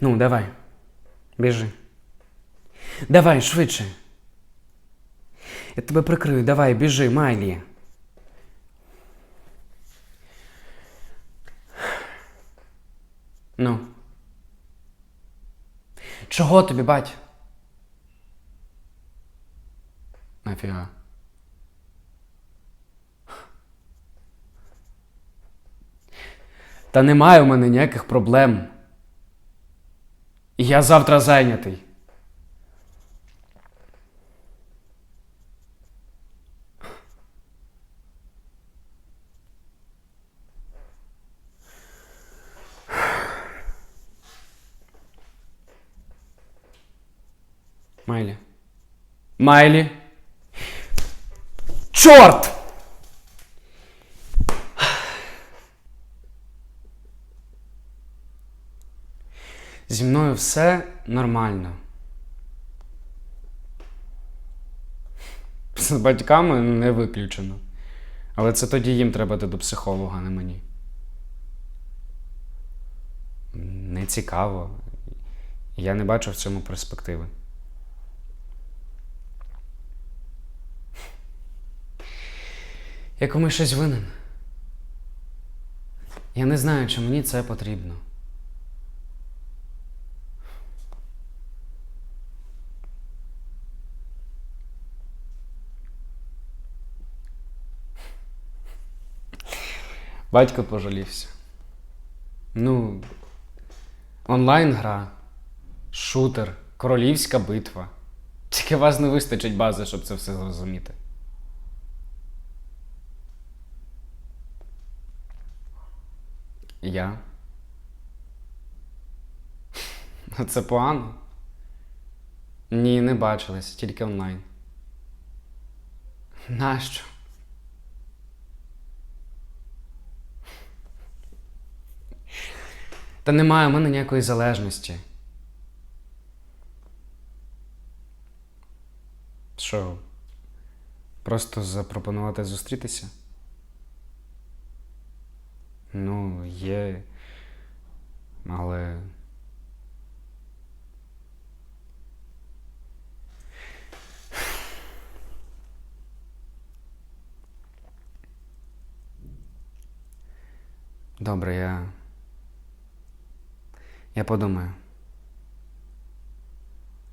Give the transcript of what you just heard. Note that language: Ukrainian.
Ну, давай. Біжи. Давай, швидше. Я тебе прикрию, давай, біжи, Майлі. Ну. Чого тобі, бать? Нафіга. Та немає у мене ніяких проблем. І Я завтра зайнятий. Майлі. Майлі. Чорт! Зі мною все нормально. З батьками не виключено. Але це тоді їм треба йти до психолога, а не мені. Не цікаво. Я не бачу в цьому перспективи. Я комусь щось винен. Я не знаю, чи мені це потрібно. Батько пожалівся. Ну, онлайн-гра, шутер, королівська битва. Тільки вас не вистачить бази, щоб це все зрозуміти. Я. Ну, Це погано? Ні, не бачились, тільки онлайн. Нащо? Та немає у мене ніякої залежності. Що? Просто запропонувати зустрітися? Ну, є. Але. Добре, я. Я подумаю.